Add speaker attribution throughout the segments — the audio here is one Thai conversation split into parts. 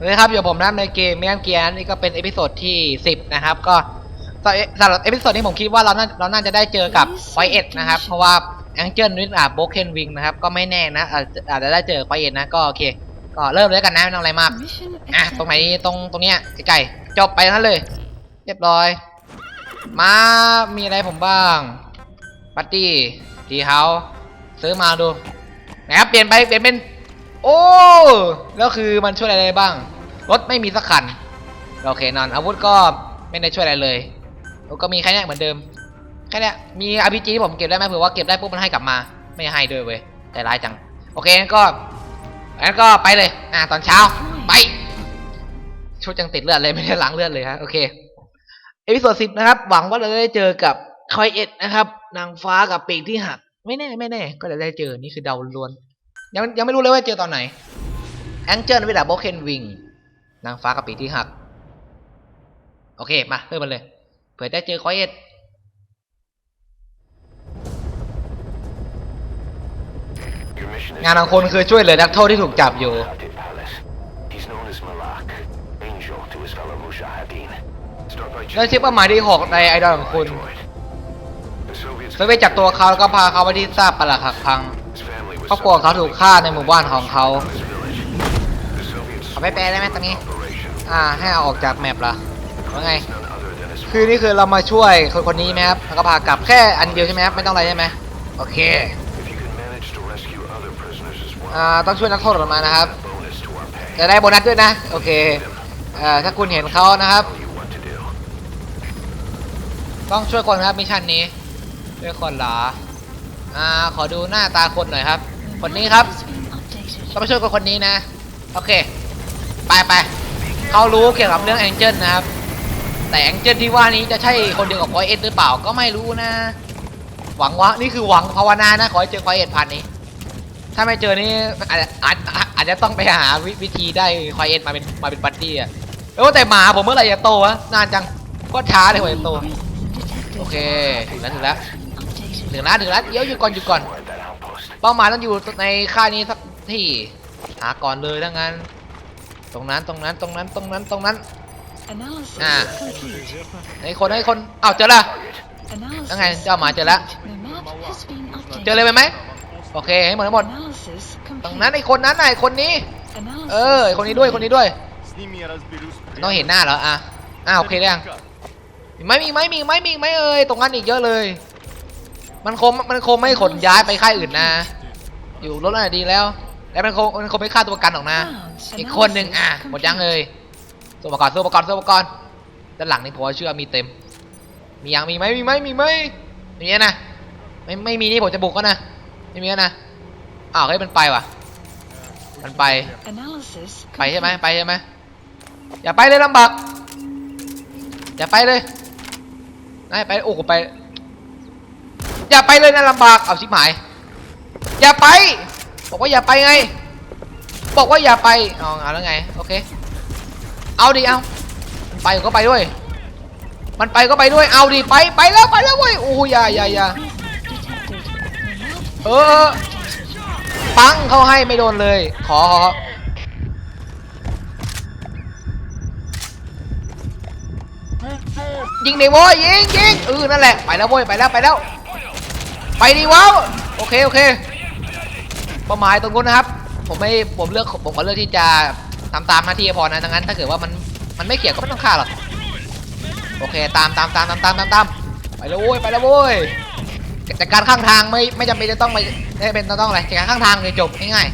Speaker 1: เลยครับอยู่ผมนะครับในเกมแมนเกียร์นี่ก็เป็นเอพิโซดที่ 10 นะครับ ก็สำหรับสำหรับเอพิโซดนี้ผมคิดว่าเราน่าเราน่าจะได้เจอกับไฟเอ็ดนะครับ เพราะว่าแองเจิลวิทอาโบเคนวิงนะครับ ก็ไม่แน่นะอาจจะอาจจะได้เจอไฟเอ็ดนะก็โอเค ก็เริ่มเลยกันนะไม่ต้องอะไรมากอะตรงไหนตรงตรงเนี้ยใกล้ๆจบไปนั้นเลย เรียบร้อย มามีอะไรผมบ้างปัตตี้ทีเฮาซื้อมาดูนะครับเปลี่ยนไปเปลี่ยนเป็น โอ้แล้วคือมันช่วยอะไรได้บ้าง รถไม่มีสักคัน โอเคนอนอาวุธก็ไม่ได้ช่วยอะไรเลยแล้วก็มีแค่เนี้ยเหมือนเดิม แค่เนี้ยมี RPG ที่ผมเก็บได้ไหมเผื่อว่าเก็บได้ปุ๊บมันให้กลับมา ไม่ให้ด้วยเว้ยใจร้ายจัง โอเคงั้นก็งั้นก็ไปเลย อะตอนเช้า ไป ชุดยังติดเลือดเลยไม่ได้ล้างเลือดเลยฮะโอเค เอพิโซดสิบนะครับ หวังว่าเราจะได้เจอกับคอยเอ็ดนะครับ นางฟ้ากับปีกที่หัก ไม่แน่ไม่แน่ ก็จะได้เจอ นี่คือเดาล้วน ยังยังไม่รู้เลยว่าเจอตอนไหนแองเจิลวิดาโบเคนวิงนางฟ้ากับปีกที่หัก โอเค มาเริ่มมันเลย เผื่อได้เจอคอยเอ็ดงานของคนคือช่วยเหลือนักโทษที่ถูกจับอยู่
Speaker 2: Haunted Palace. He's known as Malak, angel to his fellow Mujahideen. Start by
Speaker 1: แล้วชิปเป้าหมายที่6ในไอดอลของคุณ
Speaker 2: Droid. The Soviets
Speaker 1: เซเว่จับตัวเขาแล้วก็พาเขาไปที่ทราบปลักหักพัง
Speaker 2: his family was
Speaker 1: ครอบครัวของเขาถูกฆ่าในหมู่บ้านของเขาเอาไปแปลได้ไหมตรงนี้ อ่า ให้เอาออกจากแมปละว่าไง คือนี่คือเรามาช่วยคนคนนี้ไหมครับ แล้วก็พากลับแค่อันเดียวใช่ไหมครับ ไม่ต้องอะไรใช่ไหมโอเค อ่า ต้องช่วยนักโทษออกมานะครับ จะได้โบนัสด้วยนะ โอเค อ่อถ้าคุณเห็นเขานะครับ ต้องช่วยคนครับมิชชั่นนี้ช่วยคนเหรอ อ่า ขอดูหน้าตาคนหน่อยครับ คนนี้ครับต้องไปช่วยคนคนนี้นะ โอเค ไปไปเขารู้เกี่ยวกับเรื่องแองเจิลนะครับ แต่แองเจิลที่ว่านี้จะใช่คนเดียวกับพอยเอ็ดหรือเปล่าก็ไม่รู้นะ หวังว่า นี่คือหวังภาวนานะ ขอให้เจอพอยเอ็ดพันนี้ ถ้าไม่เจอนี่อาจจะอาจอาจจะต้องไปหาววิธีได้พอยเอ็ดมาเป็นมาเป็นบัดดี้อะเออแต่หมาผมเมื่อไหร่จะโตวะนานจังก็ช้าเลยกว่าจะโตโอเคถึงแล้วถึงแล้วถึงแล้วถึงแล้วเดี๋ยวหยุดก่อนหยุดก่อน เป้าหมายต้องอยู่ในค่ายนี้สักที่ หาก่อนเลยถ้างั้น ตรงนั้นตรงนั้นตรงนั้นตรงนั้นตรงนั้น
Speaker 3: อ่า
Speaker 1: ไอคนไอคนอ้าวเจอละ
Speaker 3: ยังไงเจ้าหมาเจอละ
Speaker 1: เจอเลยไปไหมโอเคให้หมดให้หมด ตรงนั้นไอคนนั้นไอคนนี้ เออคนนี้ด้วยคนนี้ด้วยต้องเห็นหน้าเหรออะอ้าวโอเคได้ยังไม่มีไม่มีไม่มีไม่เอ้ยตรงนั้นอีกเยอะเลย มันคงมันคงไม่ขนย้ายไปค่ายอื่นนะ อยู่รถน่ะดีแล้ว แล้วมันคงมันคงไม่ฆ่าตัวประกันหรอกนะ อีกคนหนึ่งอะหมดยังเลยสู้อุปกรณ์สู้อุปกรณ์สู้อุปกรณ์ด้านหลังนี่ผมว่าเชื่อมีเต็ม มียังมีไหมมีไหมมีไหมมีนะไม่ไม่มีนี่ผมจะบุกก็นะไม่มีแล้วนะอ้าวเฮ้ยมันไปว่ะ มันไปไปใช่ไหมไปใช่ไหมอย่าไปเลยลำบากอย่าไปเลยนายไปโอ้โหไป อย่าไปเลยนะลำบากเอาชิบหาย อย่าไป บอกว่าอย่าไปไง บอกว่าอย่าไปเอาเอาแล้วไงโอเค เอาดิเอามันไปก็ไปด้วย มันไปก็ไปด้วยเอาดิไปไปแล้วไปแล้วเว้ยโอ้ยอย่าอย่าอย่าเออปังเขาให้ไม่โดนเลย ขอขอยิงเดิโว้ยยิงยิงเออนั่นแหละไปแล้วเว้ยไปแล้วไปแล้ว ไปดีว้าโอเคโอเคเป้าหมายตรงนู้นนะครับ ผมไม่ผมเลือกผมก็เลือกที่จะทำตามหน้าที่พอนะดังนั้น ถ้าเกิดว่ามันมันไม่เกี่ยวก็ไม่ต้องฆ่าหรอกโอเคตามตามตามตามตามตามตามไปแล้วโว้ยไปแล้วโว้ยจัดการข้างทางไม่ไม่จำเป็นจะต้องไปไม่เป็นต้องอะไรจัดการข้างทางเลยจบง่าย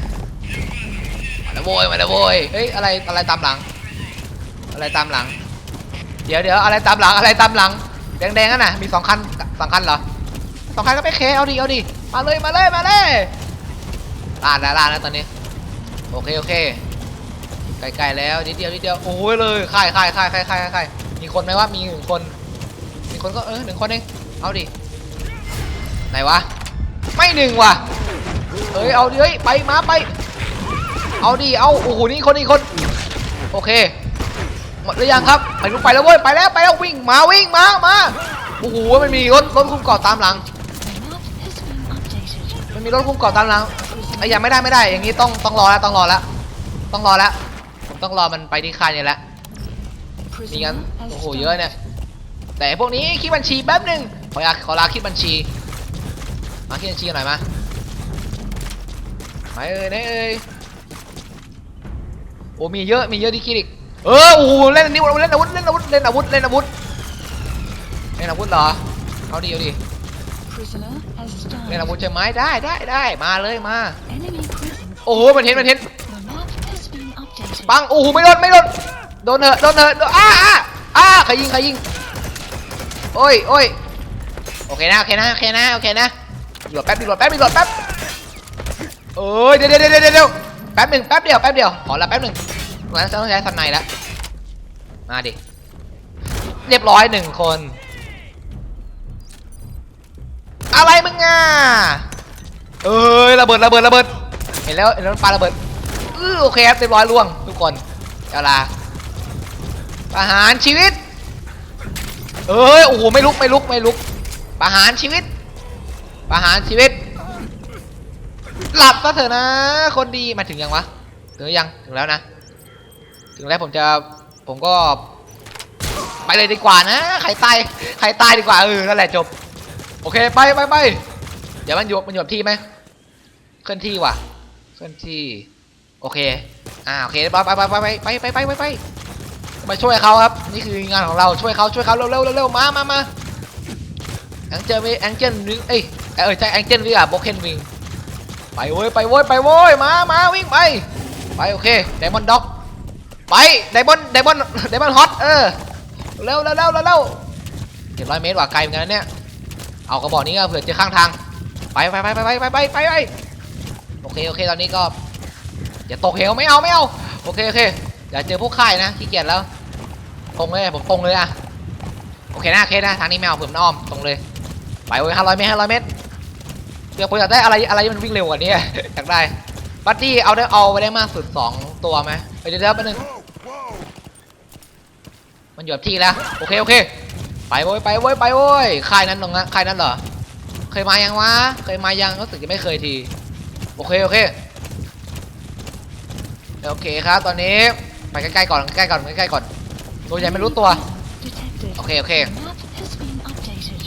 Speaker 1: ๆมาแล้วโว้ยมาแล้วโว้ยเฮ้ยอะไรอะไรตามหลัง อะไรตามหลัง เดี๋ยวเดี๋ยวอะไรตามหลังอะไรตามหลังแดงๆนั่นน่ะมีสองคันสองคันเหรอ สองคันก็ไม่เคเอาดิเอาดิมาเลยมาเลยมาเลยลาดแล้วลาดแล้วตอนนี้ โอเคโอเคใกลๆแล้วนิดเดียวนิดเดียวโอ้ยเลยค่ายค่ายค่ายค่ายค่ายค่ายมีคนไหมว่ามีหนึ่งคน มีคนก็เออหนึ่งคนเองเอาดิไหนวะไม่หนึ่งว่ะเฮ้ยเอาดิเฮ้ยไปมาไป เอาดิเอาโอ้โหนี่คนนี่คนโอเคหมดหรือยังครับไปรู้ไปแล้วเว้ยไปแล้วไปแล้ววิ่งมาวิ่งมามาโอ้โหมันมีรถรถคุ้มเกาะตามหลัง มีรถคุ้มเกาะตามหลังไอ้ยังไม่ได้ไม่ได้ อย่างนี้ต้องต้องรอแล้วต้องรอแล้วต้องรอแล้วผมต้องรอมันไปที่ค่ายเนี่ยแหละมีงั้นโอ้โหเยอะเนี่ย แต่พวกนี้คิดบัญชีแป๊บหนึ่งขออยากขอลาคิดบัญชี มาคิดบัญชีกันหน่อยมาไปเอ้ยไหนเอ้ยโอ้มีเยอะมีเยอะที่คิดอีกเออโอ้โหเล่นนนี้เล่นอาวุธเล่นอาวุธเล่นอาวุธเล่นอาวุธเล่นอาวุธเหรอเอาดิเอาดิ
Speaker 3: Prisoner
Speaker 1: เล่นอาวุธ
Speaker 3: died.
Speaker 1: ใช่ไหมได้ได้ได้มาเลยมา
Speaker 3: Enemy prison.
Speaker 1: โอ้โหมันเห็นมันเห็น
Speaker 3: The map has been updated.
Speaker 1: ปังโอ้โหไม่โดนไม่โดนโดนเถอะโดนเถอะโดนอ้าอ้าอ้าใครยิงใครยิงโอ้ยโอ้ยโอเคนะโอเคนะโอเคนะโอเคนะดีโหลดแป๊บดีโหลดแป๊บดีโหลดแป๊บเอ้ยเดี๋ยวเดี๋ยวเดี๋ยวเดี๋ยวเดี๋ยวแป๊บหนึ่งแป๊บเดียวแป๊บเดียวขอละแป๊บหนึ่งงั้นต้องใช้สไนแล้วมาดิเรียบร้อยหนึ่งคน อะไรมึงอะเอ้ยระเบิดระเบิดระเบิด เห็นแล้วเห็นแล้วมันปาระเบิดอื้อโอเคครับเรียบร้อยล่วงทุกคนเจ้าลาประหารชีวิต เอ้ยโอ้โหไม่ลุกไม่ลุกไม่ลุกประหารชีวิตประหารชีวิต หลับซะเถอะนะ คนดีมาถึงยังวะถึงยังถึงแล้วนะ ถึงแล้วผมจะผมก็ ไปเลยดีกว่านะใครตายใครตายดีกว่าเออนั่นแหละจบ โอเคไปไปไปเดี๋ยวมันอยู่มันอยู่กับที่ไหมเคลื่อนที่ว่ะ เคลื่อนที่ โอเค อ่าโอเคไปไปไปไปไปไปไปไปไปมาช่วยเขาครับ นี่คืองานของเราช่วยเขาช่วยเขาเร็วเร็วเร็วมามามาแองเจิลแองเจิลวิงเอ้ยเออใช่แองเจิลวิงอะโบเคนวิงไปเว้ยไปเว้ยไปเว้ยมามาวิ่งไปไปโอเคไดมอนด็อกไปไดมอนไดมอนไดมอนฮอตเออเร็วเร็วเร็วเร็วเร็วเจ็ดร้อยเมตรว่ะไกลเหมือนกันเนี่ย เอากระบอกนี้ก็เผื่อเจอข้างทางไปไปไปไปไปไปไปไปไปโอเคโอเคตอนนี้ก็อย่าตกเหวไม่เอาไม่เอาโอเคโอเคอย่าเจอพวกค่ายนะขี้เกียจแล้วตรงเลยผมตรงเลยอะโอเคนะโอเคนะทางนี้ไม่เอาผมอ้อมตรงเลยไปเว้ยห้าร้อยเมตรห้าร้อยเมตรเดี๋ยวผมอยากได้อะไรอะไรที่มันวิ่งเร็วกว่านี้อยากได้บัตตี้เอาได้เอาไปได้มากสุดสองตัวไหมเอ้ยเดี๋ยวเดี๋ยวแป๊บนึงมันอยู่ที่แล้วโอเคโอเค ไปเว้ยไปเว้ยไปเว้ยค่ายนั้นตรงนั้นค่ายนั้นเหรอ เคยมายังวะ เคยมายังรู้สึกจะไม่เคยที โอเคโอเค โอเคครับตอนนี้ไปใกล้ๆก่อนใกล้ๆก่อนใกล้ๆก่อน ตัวใหญ่ไม่รู้ตัว
Speaker 3: Detected.
Speaker 1: Okay, okay.
Speaker 3: The map has been updated.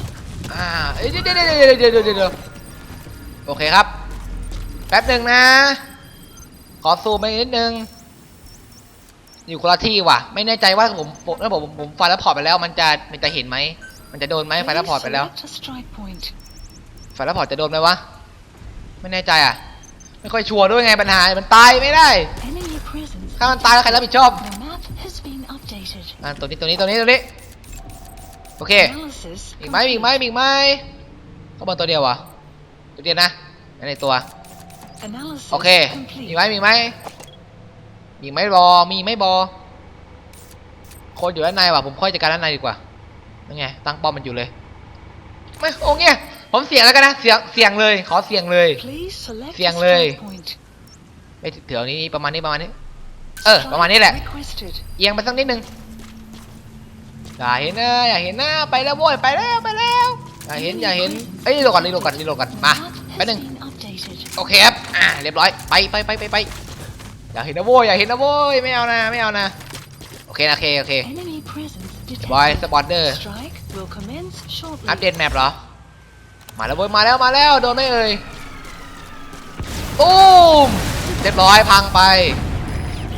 Speaker 1: อ่าเอ้ยเดี๋ยวเดี๋ยวเดี๋ยวเดี๋ยวเดี๋ยวเดี๋ยวเดี๋ยวโอเคครับ แป๊บหนึ่งนะ ขอซูมไปนิดนึง อยู่คนละที่ว่ะ ไม่แน่ใจว่าผมผมถ้าผมผมไฟแล้วพอร์ตไปแล้ว มันจะมันจะเห็นไหมมันจะโดนไหมไฟแล้วพอร์ตไปแล้ว
Speaker 3: Select a strike point.
Speaker 1: ไฟแล้วพอร์ตจะโดนไหมวะไม่แน่ใจอะ ไม่ค่อยชัวร์ด้วยไงปัญหา มันตายไม่ได้
Speaker 3: Enemy prisons.
Speaker 1: ถ้ามันตายแล้วใครรับผิดชอบ
Speaker 3: The map has been updated.
Speaker 1: อ่าตัวนี้ตัวนี้ตัวนี้ตัวนี้โอเค
Speaker 3: Analysis.
Speaker 1: มีอีกไหมมีอีกไหมมีอีกไหมข้างบนตัวเดียววะตัวเดียวนะไม่ในตัว
Speaker 3: Analysis
Speaker 1: โอเค
Speaker 3: complete.
Speaker 1: มีไหมมีไหม มีไหมบอ มีไหมบอ คนอยู่ด้านในว่ะ ผมค่อยจัดการด้านในดีกว่ายังไง ตั้งป้อมมันอยู่เลย ไม่โอ้เงี้ย ผมเสี่ยงแล้วกันนะ เสี่ยง เสี่ยงเลย ขอเสี่ยงเลย
Speaker 3: Please select a
Speaker 1: เสี่ยงเลย
Speaker 3: strike point.
Speaker 1: ไม่ถึงแถวนี้ประมาณนี้ประมาณนี้ เออ ประมาณนี้แหละ
Speaker 3: Strike requested.
Speaker 1: เอียงไปสักนิดนึงอย่าเห็นนะอย่าเห็นนะไปแล้วโว้ยไปแล้วไปแล้วอย่าเห็นอย่าเห็นเอ้ยรีโหลดก่อนรีโหลดก่อนรีโหลดก่อน
Speaker 3: The
Speaker 1: มา
Speaker 3: map
Speaker 1: แป๊บ
Speaker 3: has
Speaker 1: นึง
Speaker 3: been updated.
Speaker 1: โอเคครับอ่าเรียบร้อยไปไปไปไปไป อย่าเห็นนะโว้ยอย่าเห็นนะโว้ยไม่เอานะไม่เอานะโอเคนะโอเคโอเค
Speaker 3: Enemy prisons
Speaker 1: บอย
Speaker 3: detected.
Speaker 1: สปอนเดอร์
Speaker 3: Strike will commence shortly.
Speaker 1: อัปเดตแมปเหรอมาแล้วเว้ยมาแล้วมาแล้วโดนไหม่เอ่ยตูมเรียบร้อยพังไป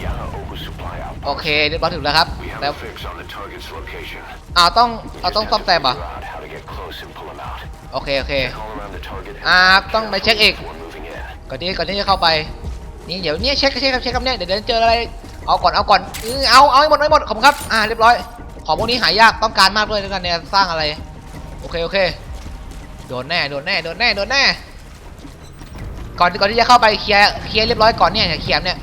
Speaker 2: Yara oversupply out.
Speaker 1: โอเคเรียบร้อยถึงแล้วครับ
Speaker 2: We have
Speaker 1: แล้ว
Speaker 2: a fix on the target's location.
Speaker 1: อ้าวต้องเอา
Speaker 2: Just
Speaker 1: ต้อง
Speaker 2: have
Speaker 1: ซ่อม
Speaker 2: to
Speaker 1: แซมเหรอ
Speaker 2: figure out how to get close and pull 'em out.
Speaker 1: โอเคโอเค
Speaker 2: Call around the target and
Speaker 1: อ่า
Speaker 2: be
Speaker 1: ต้องไป
Speaker 2: careful
Speaker 1: เช็คอีก
Speaker 2: before moving in.
Speaker 1: ก่อนที่ก่อนที่จะเข้าไป นี่เดี๋ยวเนี่ยเช็คเช็คครับเช็คครับเนี่ยเดี๋ยวเดี๋ยวเจออะไรเอาก่อนเอาก่อนเออเอาเอาให้หมดให้หมดขอบคุณครับอ่าเรียบร้อย ของพวกนี้หายากต้องการมากด้วยด้วยกันเนี่ยสร้างอะไรโอเคโอเคโดนแน่โดนแน่โดนแน่โดนแน่ก่อนก่อนที่จะเข้าไปเคลียร์เคลียร์เรียบร้อยก่อนเนี่ยอย่าเคลียร์เนี่ย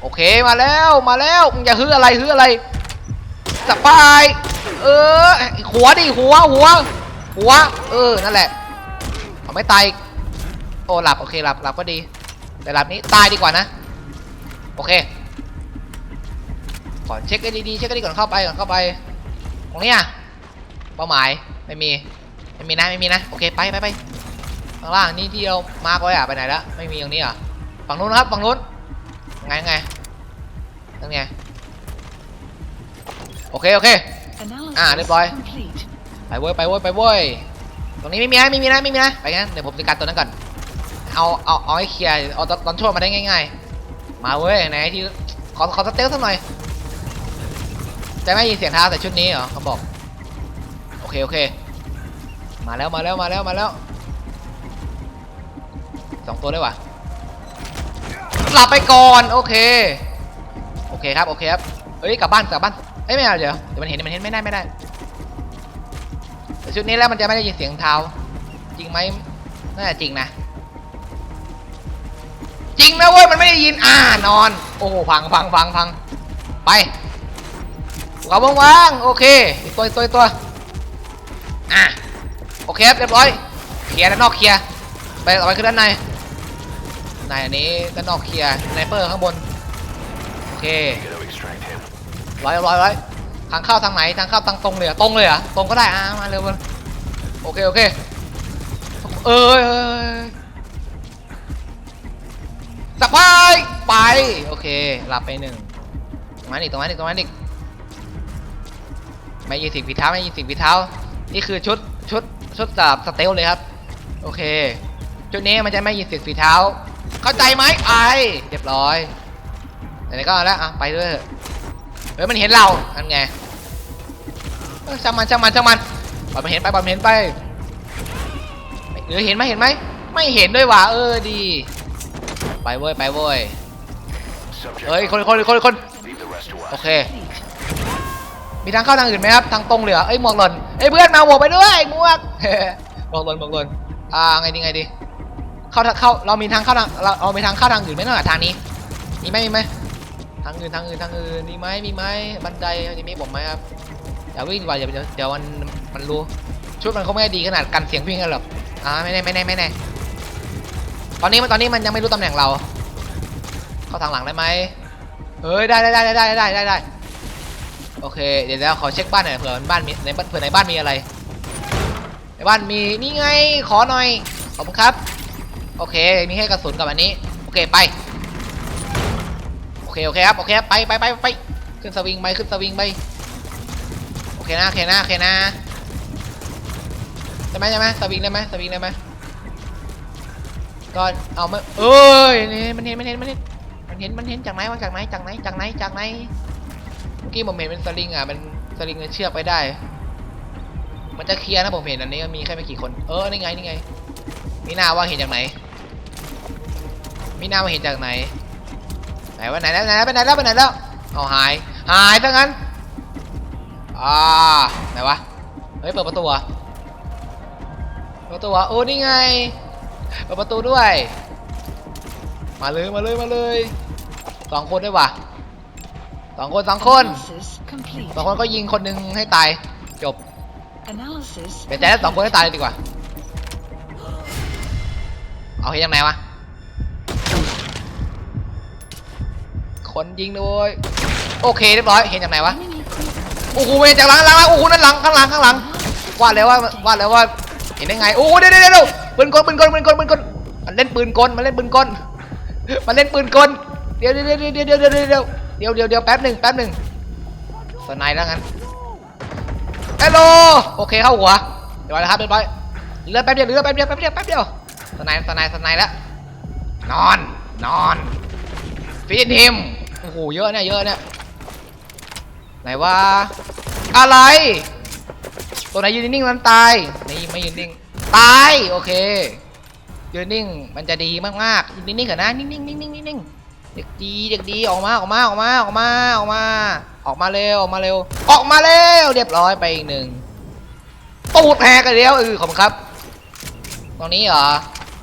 Speaker 1: โอเคมาแล้วมาแล้วมึงอย่าฮืออะไรฮืออะไรสบายเออหัวดิหัวหัวหัวเออนั่นแหละเอาไม่ตายโอ้หลับโอเคหลับหลับก็ดี แต่หลับนี้ตายดีกว่านะ โอเคก่อนเช็คให้ดีๆเช็คให้ดีก่อนเข้าไปก่อนเข้าไป ตรงเนี้ยเป้าหมายไม่มีไม่มีนะไม่มีนะโอเคไปไปไปข้างล่างนี่ที่เรามาร์กไว้อะไปไหนแล้วไม่มีตรงนี้เหรอะฝั่งนู้นนะครับฝั่งนู้นไงไงนั่นไงโอเคโอเค
Speaker 3: Analysis
Speaker 1: Ah, red boy.
Speaker 3: complete.
Speaker 1: ไปเว้ยไปเว้ยไปเว้ยตรงนี้ไม่มีนะไม่มีนะไม่มีนะไปงั้นเดี๋ยวผมจัดการตัวนั้นก่อน เอาเอาเอาให้เคลียร์เอาตอนช่วมาได้ง่าย ๆ มาเว้ยไหนที่ขอขอสเตลสักหน่อยจะไม่ยินเสียงเท้าแต่ชุดนี้เหรอเขาบอกโอเคโอเค มาแล้วมาแล้วมาแล้วมาแล้วสองตัวได้ว่ะหลับไปก่อนโอเคโอเคครับโอเคครับเอ้ยกลับบ้านกลับบ้านเอ้ยไม่เอาเดี๋ยวเดี๋ยวมันเห็นมันเห็นไม่ได้ไม่ได้แต่ชุดนี้แล้วมันจะไม่ได้ยินเสียงเท้าจริงไหมน่าจะจริงนะ จริงนะเว้ยมันไม่ได้ยินอ่านอน โอ้หพังพังพังพังไปเขาว่างๆโอเคอีกตัวอีกตัวอีกตัวอะโอเคเรียบร้อยเคลียร์ด้านนอกเคลียร์ไปเอาไปขึ้นด้านในในอันนี้ด้านนอกเคลียร์สไนเปอร์ข้างบนโอเคร้อยร้อยร้อยทางเข้าทางไหนทางเข้าทางตรงเลยตรงเลยเหรอตรงก็ได้อะมาเร็วมาโอเคโอเคเออ สับไปไป โอเคหลับไปหนึ่งตรงนั้นอีกตรงนั้นอีกตรงนั้นอีกไม่ยินเสิ่งฝีเท้าไม่ยินเสิ่งฝีเท้า นี่คือชุดชุดชุดสับสเตลเลยครับ โอเค ชุดนี้มันจะไม่ยินเสียงฝีเท้า เข้าใจไหมไปเรียบร้อยไหนก็แล้วอะไปด้วยเฮ้ยมันเห็นเราอันไงช่างมันช่างมันช่างมันบอลมันเห็นไปบอลมันเห็นไปหรือเห็นไหมเห็นไหมไม่เห็นด้วยว่ะเออดี ไปเว้ยไปเว้ย
Speaker 2: Subject.
Speaker 1: เฮ้ยคนคนคนคน
Speaker 2: Leave the rest to
Speaker 1: โอ
Speaker 2: us.
Speaker 1: เค มีทางเข้าทางอื่นไหมครับทางตรงเหลือเอ้ยหมวกหล่นเอ้ยเพื่อนมาหมวกไปด้วยหมวกหมวกหล่นหมวกหล่นอ่าไงดีไงดีเข้าทางเข้าเรามีทางเข้าทางเราเรามีทางเข้าทางอื่นไหมนอกจากทางนี้มีไหมมีไหมทางอื่นทางอื่นทางอื่นมีไหมมีไหมบันไดจะมีผมไหมครับอย่าวิ่งดีกว่าเดี๋ยวเดี๋ยวเดี๋ยวมันมันรู้ชุดมันคงไม่ได้ดีขนาดกันเสียงวิ่งกันหรอกอ่าไม่แน่ไม่แน่ไม่แน่ ตอนนี้มันตอนนี้มันยังไม่รู้ตำแหน่งเรา เข้าทางหลังได้ไหมเฮ้ยได้ได้ได้ได้ได้ได้ได้โอเคเดี๋ยวเดี๋ยวขอเช็คบ้านหน่อยเผื่อบ้านมีในเผื่อในบ้านมีอะไรในบ้านมีนี่ไงขอหน่อยขอบคุณครับ โอเคมีแค่กระสุนกับอันนี้โอเคไปโอเคโอเคครับโอเคไปไปไปไปขึ้นสวิงไปขึ้นสวิงไปโอเคนะโอเคนะโอเคนะได้ไหมได้ไหมสวิงได้ไหมสวิงได้ไหม ก็เอามาเอ้ยนี่มันเห็นมันเห็นมันเห็นมันเห็นมันเห็นจากไหนวะจากไหนจากไหนจากไหนจากไหนเมื่อกี้ผมเห็นเป็นสลิงอะมันสลิงมันเชือกไปได้ มันจะเคลียร์นะผมเห็นอันนี้มีแค่ไม่กี่คน เออนี่ไงนี่ไง มีหน้าว่าเห็นจากไหน มีหน้าว่าเห็นจากไหน ไหนว่าไหนแล้วไหนแล้วไปไหนแล้วไปไหนแล้วเอาหายหายซะงั้นอ่าไหนวะเฮ้ยเปิดประตูเหรอะปิดประตูอะโอ้นี่ไง เปิดประตูด้วย มาเลยมาเลยมาเลยสองคนด้วยว่ะสองคนสองคน
Speaker 3: Analysis complete.
Speaker 1: สองคนก็ยิงคนหนึ่งให้ตายจบ
Speaker 3: Analysis.
Speaker 1: เป็นใจแล้วสองคนให้ตายเลยดีกว่าเอาเห็นยังไงวะคนยิงด้วยโอเคเรียบร้อยเห็นจากไหนวะ
Speaker 3: Enemy presence.
Speaker 1: โอ้โหเห็นจากหลังหลังหลังโอ้โหนั่นหลังข้างหลังข้างหลังว่าแล้วว่าว่าแล้วว่าเห็นได้ไงโอ้โหเดี๋ยวเดี๋ยวเดี๋ยว ปืนกลปืนกลปืนกลปืนกลมันเล่นปืนกลมันเล่นปืนกลมันเล่นปืนกลเดี๋ยวเดี๋ยวเดี๋ยวเดี๋ยวเดี๋ยวเดี๋ยวเดี๋ยวเดี๋ยวเดี๋ยวเดี๋ยวแป๊บหนึ่งแป๊บหนึ่งสไนด์แล้วงั้นฮัลโหลโอเคเข้าหัวเรียบร้อยแล้วครับเรียบร้อยเลือแป๊บเดียวเลือแป๊บเดียวแป๊บเดียวแป๊บเดียวสไนด์สไนด์สไนด์แล้วนอนนอนฟีนฮิมโอ้โหเยอะเนี่ยเยอะเนี่ยไหนว่าอะไร ตัวไหนยืนนิ่งมันตายนี่ไม่ยืนนิ่ง ตาย โอเคยืนนิ่งมันจะดีมากๆยืนนิ่งๆก่อนนะนิ่งๆนิ่งๆนิ่งๆนิ่งๆเด็กดีเด็กดีออกมาออกมาออกมาออกมาออกมา ออกมาเร็วออกมาเร็ว ออกมาเร็วเรียบร้อยไปอีกหนึ่งตูดแหกกันแล้วเออขอบคุณครับ ตรงนี้เหรอ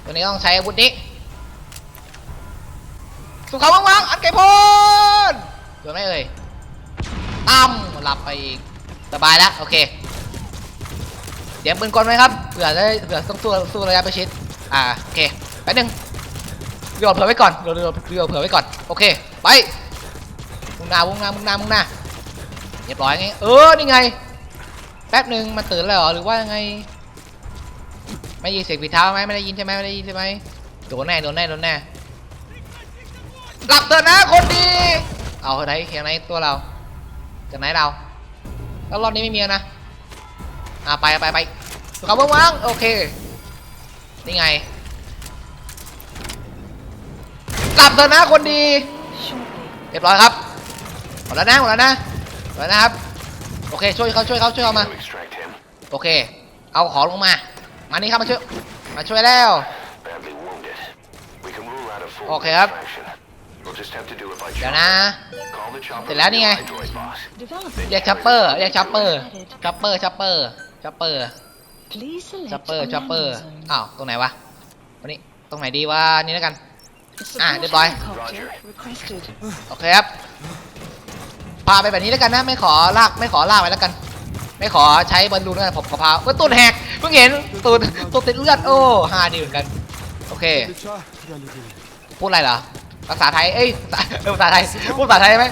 Speaker 1: ตรงนี้ต้องใช้อาวุธนี้สุขาว่างๆอันไก่พ่นโดนไหมเอ่ยตั้มหลับไปอีกสบายแล้วโอเค เตรียมปืนกลไหมครับเผื่อได้เผื่อต้องสู้สู้ระยะประชิดอ่าโอเคแป๊บนึงเดี๋ยวเผื่อไว้ก่อนเดี๋ยวเดี๋ยวเดี๋ยวเผื่อไว้ก่อนโอเคไปมุ่งหน้ามุ่งหน้ามุ่งหน้ามุ่งหน้าเรียบร้อยไงเออนี่ไงแป๊บนึงมันตื่นแล้วหรือว่ายังไง ไม่ยินเสียงฝีเท้าไหมไม่ได้ยินใช่ไหมไม่ได้ยินใช่ไหมโดนแน่โดนแน่โดนแน่หลับเถอะนะคนดีเอาไหนเขียงไหนตัวเราจากไหนเราแล้วรอบนี้ไม่มีนะ อ่าไปไปไปสุขภาพว่างโอเค นี่ไง กลับเถอะนะคนดี
Speaker 3: Shortly.
Speaker 1: เรียบร้อยครับ หมดแล้วนะหมดแล้วนะหมดแล้วนะครับ โอเคช่วยเขาช่วยเขาช่วยเขามา
Speaker 2: To extract him.
Speaker 1: โอเค เอาของลงมา มานี่ครับมาช่วย มาช่วยแล้ว
Speaker 2: Badly wounded. We can rule out a full
Speaker 1: Okay, up.
Speaker 2: extraction. We'll just have to do it by
Speaker 1: เดี๋ยว
Speaker 2: chopper.
Speaker 1: นะ
Speaker 2: Call the chopper.
Speaker 1: เสร็จแล้วนี่ไง
Speaker 2: from the Android boss.
Speaker 3: Developing.
Speaker 1: เรียกชัปเปอร์ เรียกชัปเปอร์ชัปเปอร์ชัปเปอร์ ชัปเปอร์
Speaker 3: Please select
Speaker 1: ชัปเปอร์
Speaker 3: a
Speaker 1: ชัปเปอร์
Speaker 3: landing zone.
Speaker 1: อ้าว ตรงไหนวะวันนี้ตรงไหนดีวะนี่แล้วกัน
Speaker 3: A support
Speaker 1: อะเรียบร้อย
Speaker 3: helicopter requested.
Speaker 1: โอเคครับ พาไปแบบนี้แล้วกันนะ ไม่ขอลาก ไม่ขอลากไปแล้วกัน ไม่ขอใช้บอลลูนแล้วกันผมขอพาเมื่อตูดแหกเพิ่งเห็นตูดตูดติดเลือด โอ้ฮาดีเหมือนกัน โอเค พูดอะไรเหรอ ภาษาไทย เอ้ยภาษาเออภาษาไทย พูดภาษาไทยได้ไหม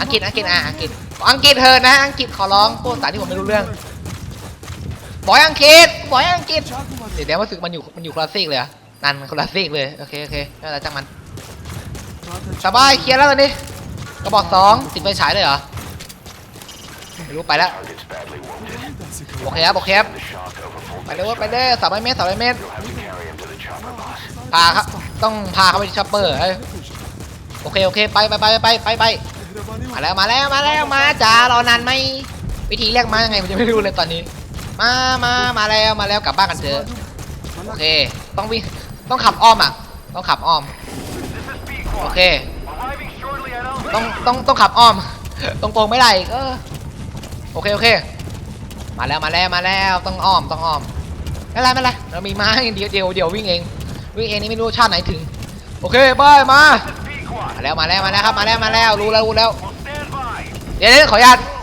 Speaker 1: อังกฤษ อังกฤษ อะ อังกฤษ อังกฤษเถอะนะ อังกฤษขอร้อง พูดภาษาที่ผมไม่รู้เรื่อง บอยอังกฤษบอยอังกฤษเดี๋ยวเดี๋ยวรู้สึกมันอยู่มันอยู่คลาสสิกเลยอะนั่นมันคลาสสิกเลยโอเคโอเคนั่นแหละจังมันสบายเคลียร์แล้วตอนนี้กระบอกสองติดไฟฉายเลยเหรอไม่รู้ไปแล้วโอเคครับโอเคครับไปเลยว้ยไปเลยสามร้อยเมตรสามร้อยเมตรพาครับต้องพาเขาไปช็อปเปอร์โอเคโอเคไปไปไปไปไปไปมาแล้วมาแล้วมาแล้วมาจ้ารอนานไหมวิธีเรียกมายังไงผมยังไม่รู้เลยตอนนี้ มามามาแล้วมาแล้วกลับบ้านกันเถอะโอเค ต้องวิ่งต้องขับอ้อมอะ ต้องขับอ้อม โอเค
Speaker 2: Arriving shortly at
Speaker 1: ต้องต้องต้องขับอ้อม ตรงตรงๆไม่ได้อีกเออโอเคโอเค มาแล้วมาแล้วมาแล้วต้องอ้อมต้องอ้อมไม่เป็นไรไม่เป็นไรเรามีม้าเดียวเดียวเดียววิ่งเอง วิ่งเองนี่ไม่รู้ชาติไหนถึง โอเคไปมามาแล้วมาแล้วมาแล้วครับมาแล้วมาแล้วรู้แล้วรู้แล้ว
Speaker 2: Stand by.
Speaker 1: เดี๋ยวเดี๋ยวขออนุญาตข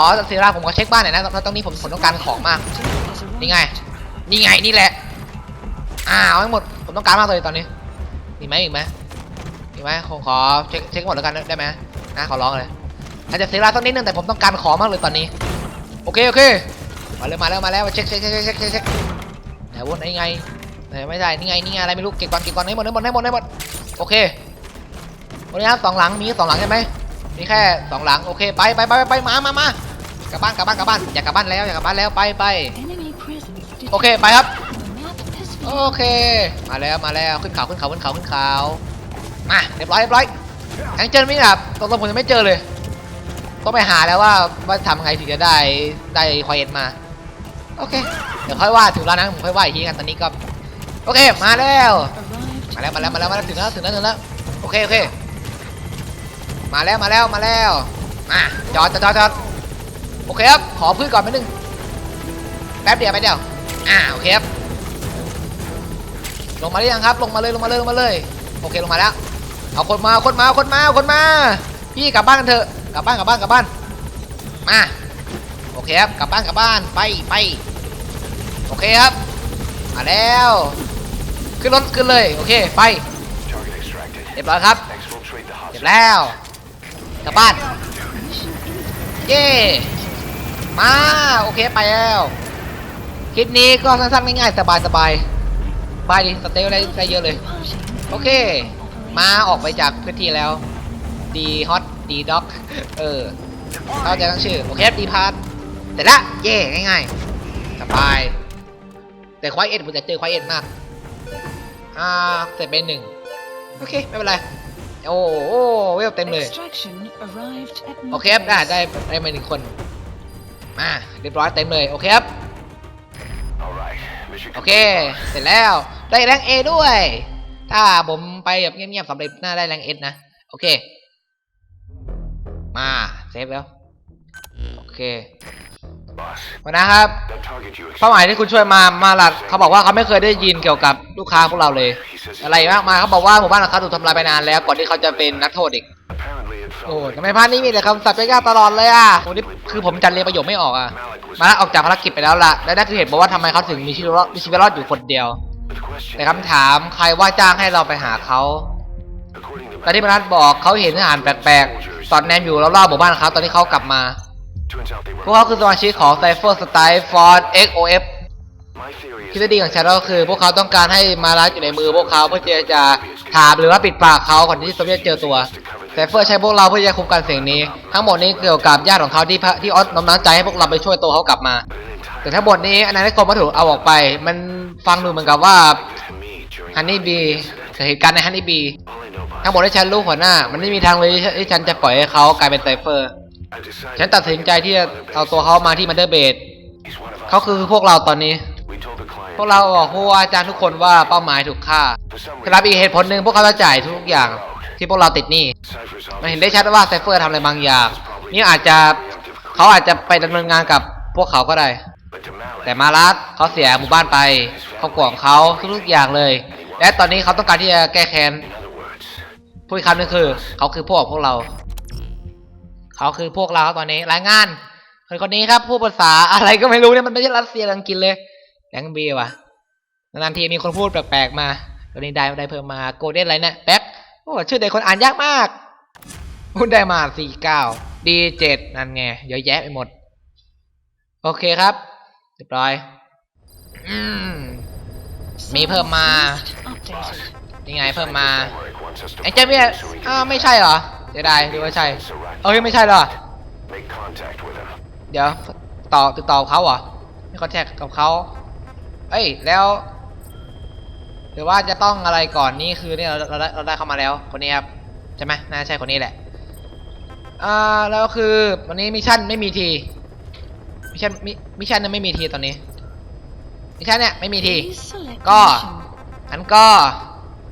Speaker 1: อเสียเวลาผมขอเช็คบ้านหน่อยนะเพราะตรงนี้ผมผมต้องการของมาก นี่ไง นี่ไง นี่แหละ อ้าวให้หมด ผมต้องการมากเลยตอนนี้ มีไหมอีกไหมมีไหมผมขอเช็คเช็คหมดแล้วกันได้ไหมนะขอร้องเลย อาจจะเสียเวลาสักนิดนึงแต่ผมต้องการของมากเลยตอนนี้ โอเคโอเค มาเลยมาแล้วมาแล้วเช็คเช็คเช็คเช็คเช็คเช็คไหนวนไหนไงไหนไม่ได้ นี่ไง นี่ไงอะไรไม่รู้ เก็บก่อนเก็บก่อนให้หมดให้หมดให้หมดให้หมด โอเควันนี้ครับสองหลัง มีสองหลังใช่ไหม มีแค่สองหลังโอเคไปไปไปไปไปมามามากลับบ้านกลับบ้านกลับบ้านอยากกลับบ้านแล้วอยากกลับบ้านแล้วไปไป
Speaker 3: Enemy presence
Speaker 1: โอเคไปครับ
Speaker 3: The map has
Speaker 1: โอ
Speaker 3: been
Speaker 1: เค มาแล้วมาแล้วขึ้นเขาขึ้นเขาขึ้นเขาขึ้นเขามาเรียบร้อยเรียบร้อยยังเจอไม่แบบตรงๆผมยังไม่เจอเลยต้องไปหาแล้วว่าว่าทำไงถึงจะได้ได้ควายเอ็ดมาโอเคเดี๋ยวค่อยว่าถึงแล้วนะผมค่อยว่าอีกทีกันตอนนี้ก็โอเคมาแล้ว
Speaker 3: arrived.
Speaker 1: มาแล้วมาแล้วมาแล้วมาแล้วถึงแล้วถึงแล้วถึงแล้วโอเคโอเค มาแล้วมาแล้วมาแล้วมาจอดจอดจอดโอเคครับ ขอพืชก่อนไปหนึ่งแป๊บเดียวแป๊บเดียวอ่าโอเคครับลงมาหรือยังครับ ลงมาเลยลงมาเลยลงมาเลย โอเคลงมาแล้ว เอาคนมาคนมาคนมาคนมา พี่กลับบ้านกันเถอะ กลับบ้านกลับบ้านกลับบ้าน มา โอเคครับ กลับบ้านกลับบ้าน ไปไปโอเคครับ มาแล้ว ขึ้นรถขึ้นเลย โอเค ไป เรียบร้อยครับ เสร็จแล้ว กลับบ้าน เย้ มา โอเคไปแล้ว คลิปนี้ก็สั้นๆง่ายๆ สบายๆบายดีสเตลได้ได้เยอะเลย โอเค มาออกไปจากพื้นที่แล้ว ดีฮอต ดีด็อก เออ เข้าใจตั้งชื่อ โอเคดีพาร์ทเสร็จละ เย่ง่ายๆ สบาย แต่ควายเอ็ดผมจะเจอควายเอ็ดมาก อ่า เสร็จไปหนึ่ง โอเค ไม่เป็นไร โอ้โหเวลเต็มเลย โอเคครับได้ได้ได้มาหนึ่งคน มาเรียบร้อยเต็มเลยโอเคครับ
Speaker 2: All right. Mission
Speaker 1: โอเค
Speaker 2: complete, boss.
Speaker 1: เสร็จแล้วได้แรงเอด้วย ถ้าผมไปแบบเงียบๆสำเร็จน่าได้แรงเอนะ โอเค มาเซฟแล้ว โอเค
Speaker 2: Boss,
Speaker 1: มานะครับ
Speaker 2: that target you
Speaker 1: เป้าหมายที่คุณช่วยมามาลัดเขาบอกว่าเขาไม่เคยได้ยินเกี่ยวกับลูกค้าพวกเราเลย
Speaker 2: He says he
Speaker 1: อะไรมากมายเขาบอกว่าหมู่บ้านของเขาถูกทำลายไปนานแล้ว ก่อนที่เขาจะเป็นนักโทษอีก
Speaker 2: apparently it felt
Speaker 1: โอ้
Speaker 2: like
Speaker 1: ทำไมพาร์ทนี้มีแต่คำศัพท์ยากๆตลอดเลยอะโอ้นี่คือผมจัดเรียงประโยคไม่ออกอะ มาแล้วออกจากภารกิจไปแล้วล่ะ และนั่นคือเหตุผลว่าทำไมเขาถึงมีชีวิตรอดมีชีวิตรอดอยู่คนเดียว แต่คำถามใครว่าจ้างให้เราไปหาเขาตอนที่มนัสบอกเขาเห็นทหารแปลกๆตอนแนมอยู่รอบๆหมู่บ้านเขาตอนที่เขากลับมา พวกเขาคือสมาชิกของ Cypher Style Ford XOF
Speaker 2: my theory
Speaker 1: ทฤษฎีของฉันก็คือ พวกเขาต้องการให้มารัดอยู่ในมือพวกเขาเพื่อที่จะถามหรือว่าปิดปากเขาก่อนที่โซเวียตเจอตัว
Speaker 2: to cover
Speaker 1: ไซเฟอร์ใช้พวกเราเพื่อจะคุมการเสียงนี้ ทั้งหมดนี้เกี่ยวกับญาติของเขาที่ที่ออสน้อมน้าวใจให้พวกเราไปช่วยตัวเขากลับมา แต่ทั้งหมดนี้อนาคตมาถูกเอาออกไป มันฟังดูเหมือนกับว่าฮันนี่บีเหตุการณ์ในฮันนี่บีทั้งหมดที่ฉันรู้หัวหน้า มันไม่มีทางเลยที่ฉันจะปล่อยให้เขากลายเป็นไซเฟอร์ ฉันตัดสินใจที่จะเอาตัวเขามาที่มันเดอร์เบดเขาคือพวกเราตอนนี้ พวกเราบอกผู้ว่าอาจารย์ทุกคนว่าเป้าหมายถูกฆ่าสำหรับอีกเหตุผลหนึ่งพวกเขาจะจ่ายทุกอย่างที่พวกเราติดหนี้มันเห็นได้ชัดว่าไซเฟอร์ทำอะไรบางอย่างนี่อาจจะเขาอาจจะไปดำเนินงานกับพวกเขาก็ได้ แต่มารัสเขาเสียหมู่บ้านไปครอบครัวของเขาทุกๆอย่างเลย และตอนนี้เขาต้องการที่จะแก้แค้นพูดอีกคำนึงคือ เขาคือพวกพวกเรา เขาคือพวกเราตอนนี้รายงานคนคนนี้ครับผู้ภาษาอะไรก็ไม่รู้เนี่ยมันไม่ใช่รัสเซียอังกฤษเลย แลงเบียวะนานทีมีคนพูดแปลกๆมาตอนนี้ได้ได้เพิ่มมาโกลเด้นอะไรเนี่ยแป๊กโอ้ชื่อเด็กคนอ่านยากมากพูดได้มาสี่เก้าดีเจ็ดนั่นไงเยอะแยะไปหมด โอเคครับเรียบร้อยอืม Me
Speaker 3: Sounds
Speaker 1: put my-
Speaker 3: most updated.
Speaker 1: นี่ไงเพิ่มมาไอ้เจ้าเนี่ยอ้าวไม่ใช่เหรอเสียดายดูว่าใช่เอ้ยไม่ใช่เหรอเดี๋ยวต่อติดต่อเขาเหรอไม่คอนแทคกับเขา เอ้ยแล้วหรือว่าจะต้องอะไรก่อนนี่คือเนี่ยเราเราได้เราได้เข้ามาแล้วคนนี้ครับใช่ไหมน่าใช่คนนี้แหละอ่าแล้วคือวันนี้มิชชั่นไม่มีทีมิชชั่นมิมิชชั่นเนี่ยไม่มีทีตอนนี้มิชชั่นเนี่ยไม่มีที
Speaker 3: Please select
Speaker 1: Go.
Speaker 3: mission.
Speaker 1: งั้นก็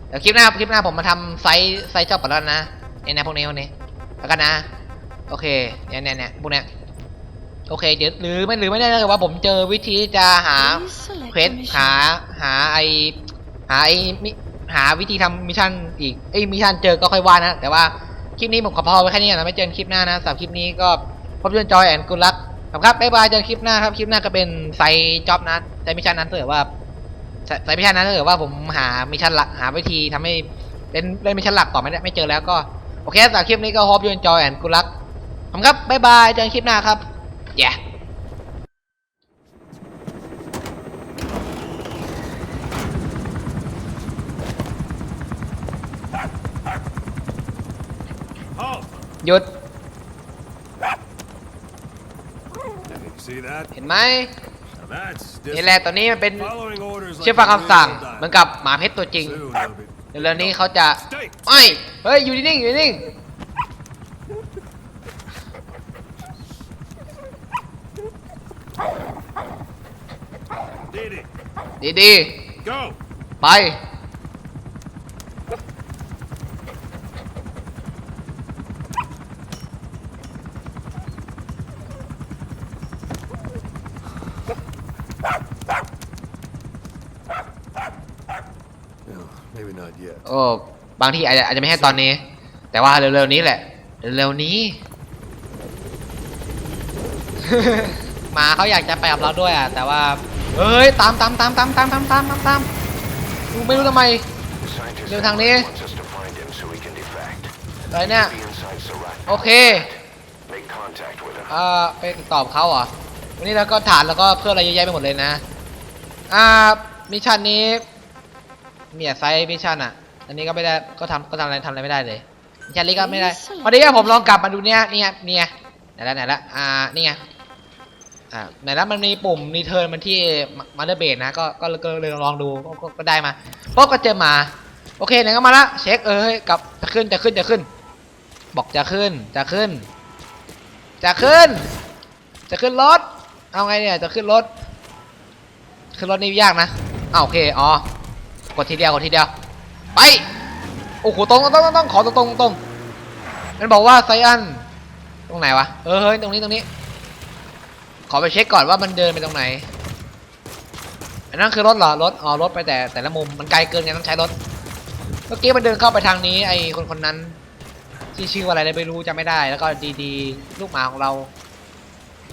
Speaker 1: เดี๋ยวคลิปหน้าคลิปหน้าผมมาทำไซส์ไซส์เจอบก่อนแล้วนะเนี่ยนะพวกนี้พวกนี้แล้วกันนะโอเคเนี่ยเนี่ยเนี่ยพวกเนี้ย โอเค เดี๋ยวหรือไม่หรือไม่ได้เลยว่าผมเจอวิธีจะหา
Speaker 3: Please select
Speaker 1: เควส
Speaker 3: a mission.
Speaker 1: หาหาไอหาไอมิหาวิธีทำมิชชั่นอีกเอ้ยมิชชั่นเจอก็ค่อยว่านะ แต่ว่าคลิปนี้ผมขอพอไว้แค่นี้ก่อนนะไม่เจอกันคลิปหน้านะสำหรับคลิปนี้ก็พบเจอจอยแอนกุลักครับบ๊ายบายเจอกันคลิปหน้าครับคลิปหน้าก็เป็นไซจ็อบนะไซมิชชั่นนั้นถ้าเกิดว่าไซไซมิชชั่นนั้นถ้าเกิดว่าผมหามิชชั่นหลักหาวิธีทำให้เป็นเล่นมิชชั่นหลักต่อไม่ได้ไม่เจอแล้วก็โอเคสำหรับคลิปนี้ก็ hope you enjoy and good luck ครับบ๊ายบายเจอกันคลิปหน้าครับ yeah
Speaker 4: Halt!
Speaker 1: หยุด
Speaker 4: See that?
Speaker 1: เห็นไหม
Speaker 4: Now that's
Speaker 1: นี่แหละตัวนี้มันเป็น
Speaker 4: Following orders
Speaker 1: เชื่อ
Speaker 4: like
Speaker 1: ฟัง
Speaker 4: a
Speaker 1: คำสั่ง
Speaker 4: real
Speaker 1: เหมือนกับหมาเพชรตัวจริง
Speaker 4: Soon they'll be
Speaker 1: เร็วๆนี้เขาจะไม่เฮ้ย อยู่นิ่งๆอยู่นิ่ง
Speaker 4: Didi,
Speaker 1: ๆ ดี
Speaker 4: go!
Speaker 1: ๆไป
Speaker 4: No, maybe not yet.
Speaker 1: โอ้ บางทีอาจจะอาจจะไม่ใช่ตอนนี้ แต่ว่าเร็วๆนี้แหละ เร็วๆนี้ หมาเขาอยากจะไปกับเราด้วยอะ แต่ว่า เฮ้ยตามตามตามตามตามตามตามตามตามกูไม่รู้ทำไม
Speaker 2: the scientist
Speaker 1: เดินทางนี้
Speaker 2: wants us to find him so we can defect
Speaker 1: อะไรเนี่ย
Speaker 2: be inside Serac
Speaker 1: โอเค
Speaker 2: make contact with him
Speaker 1: เอ่อไปติดต่อกับเขาเหรอวันนี้เราก็ฐานแล้วก็เพื่อนอะไรเยอะแยะไปหมดเลยนะ อ่ามิชชั่นนี้มีแต่ไซส์มิชชั่นอะ อันนี้ก็ไม่ได้ก็ทำก็ทำอะไรทำอะไรไม่ได้เลยมิชชั่นนี้ก็ไม่ได้วันนี้ผมลองกลับมาดูเนี้ยนี่ไงนี่ไงไหนละไหนละอ่านี่ไง อ่าไหนละมันมีปุ่มรีเทิร์นมันที่มาเดอร์เบดนะก็ก็ก็เลยลองดูก็ก็ได้มาปุ๊บก็เจอมา โอเคไหนก็มาละเช็คเออเฮ้ยกับจะขึ้นจะขึ้นจะขึ้น บอกจะขึ้นจะขึ้น จะขึ้น จะขึ้นรถ เอาไงเนี่ยจะขึ้นรถ ขึ้นรถนี่ยากนะอ้าวโอเคอ๋อกดทีเดียวกดทีเดียวไปโอ้โหตรงตรงตรงตรงขอตรงตรงตรงมันบอกว่าไซอันตรงไหนวะเออเฮ้ยตรงนี้ตรงนี้ ขอไปเช็คก่อนว่ามันเดินไปตรงไหน อันนั้นคือรถเหรอ รถ อ๋อ รถไปแต่แต่ละมุม มันไกลเกินไงต้องใช้รถ เมื่อกี้มันเดินเข้าไปทางนี้ ไอ้คนคนนั้น ที่ชื่อว่าอะไรเลยไม่รู้จำไม่ได้ แล้วก็ดีดีลูกหมาของเรา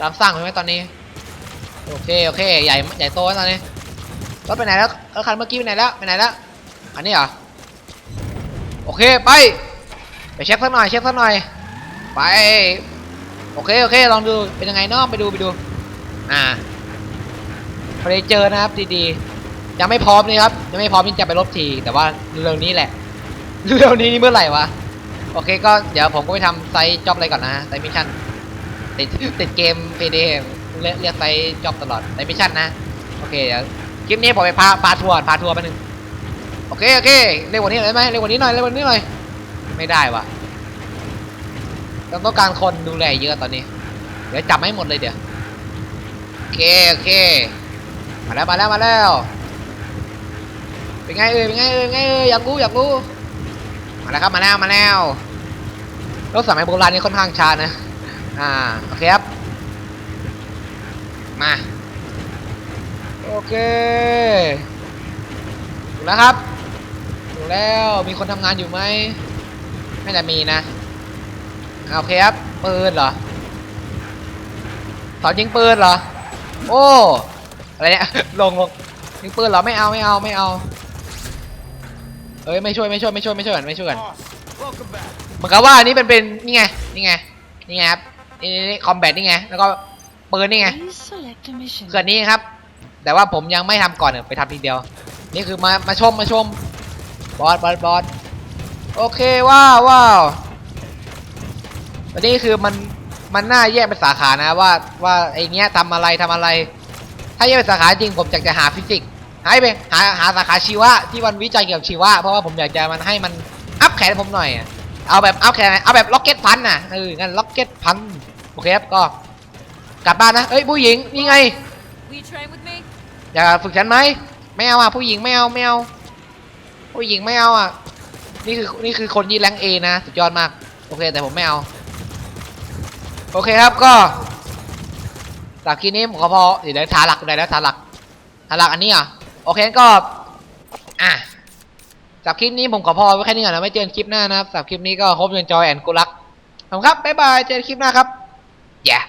Speaker 1: รับสร้างไว้ไหมตอนนี้ โอเค โอเค ใหญ่ ใหญ่โตแล้วตอนนี้ รถไปไหนแล้วรถคันเมื่อกี้ไปไหนแล้ว ไปไหนแล้ว อันนี้เหรอ โอเค ไป ไปเช็คสักหน่อย เช็คสักหน่อย ไป โอเค โอเค ลองดู เป็นยังไงเนาะไปดู ไปดู อ่าพอได้เจอนะครับดีๆ ยังไม่พร้อมเลยครับ ยังไม่พร้อมที่จะไปลบที แต่ว่าเร็วนี้แหละ เร็วนี้นี่เมื่อไหร่วะ โอเคก็เดี๋ยวผมก็ไปทำไซต์จ็อบอะไรก่อนนะฮะไซต์มิชชั่นติดติดเกม PD เรียกเรียกไซต์จ็อบตลอดไซต์มิชชั่นนะ โอเคเดี๋ยวคลิปนี้ผมไปพาพาทัวร์พาทัวร์ไปหนึ่งโอเคโอเคเร็วกว่านี้หน่อยได้ไหมเร็วกว่านี้หน่อยเร็วกว่านี้หน่อยไม่ได้วะต้องต้องการคนดูแลเยอะตอนนี้ เดี๋ยวจับให้หมดเลยเดี๋ยว เคโอเค มาแล้วมาแล้วมาแล้วเป็นไงเอ่ยเป็นไงเอ่ยไงเอ่ยอยากรู้อยากรู้มาแล้วครับมาแล้วมาแล้วรถสมัยโบราณนี่ค่อนข้างช้านะอ่าโอเคครับมาโอเคถูกแล้วครับถูกแล้วมีคนทำงานอยู่ไหมไม่น่มีนะอ่าโอเคครับปืนเหรอสอนยิงปืนเหรอ โอ้อะไรเนี่ย ลงลงยิงปืนเหรอไม่เอาไม่เอาไม่เอาเอ้ยไม่ช่วยไม่ช่วยไม่ช่วยไม่ช่วยกันไม่ช่วยกันเหมือนกับว่าอันนี้เป็นเป็นนี่ไงนี่ไงนี่ไงครับนี่นี่คอมแบทนี่ไงแล้วก็ปืนนี่ไง
Speaker 3: Please select a mission.
Speaker 1: ส่วนนี้ครับ แต่ว่าผมยังไม่ทำก่อนเนี่ยไปทำทีเดียว นี่คือมามาชมมาชมบอสบอสบอสโอเคว้าวว้าวอันนี้คือมัน มันน่าแยกเป็นสาขานะว่าว่าไอ้เนี้ยทำอะไรทำอะไร ถ้าแยกเป็นสาขาจริงผมอยากจะหาฟิสิกส์หายไปหาหาสาขาชีวะที่มันวิจัยเกี่ยวกับชีวะเพราะว่าผมอยากจะมันให้มันอัพแขนผมหน่อยอะเอาแบบอัพแขนเอาแบบล็อกเก็ตพันน่ะเอองั้นล็อกเก็ตพันโอเคครับก็กลับบ้านนะเอ้ยผู้หญิงนี่ไง
Speaker 3: Will you train with me?
Speaker 1: อยากฝึกฉันไหมไม่เอาอะผู้หญิงไม่เอาไม่เอาผู้หญิงไม่เอาอะนี่คือนี่คือคนที่แรงเอนะสุดยอดมากโอเคแต่ผมไม่เอา โอเคครับก็จากคลิปนี้ผมก็พอเดี๋ยวทาหลักได้แล้วทาหลักทาหลักอันนี้อะโอเคก็อะจากคลิปนี้ผมขอพอไว้แค่นี้ก่อนนะไม่เจอกันคลิปหน้านะครับจากคลิปนี้ก็โฮปยันจอยแอนกูรักขอบคุณครับบ๊ายบายเจอกันคลิปหน้าครับแย่
Speaker 4: yeah.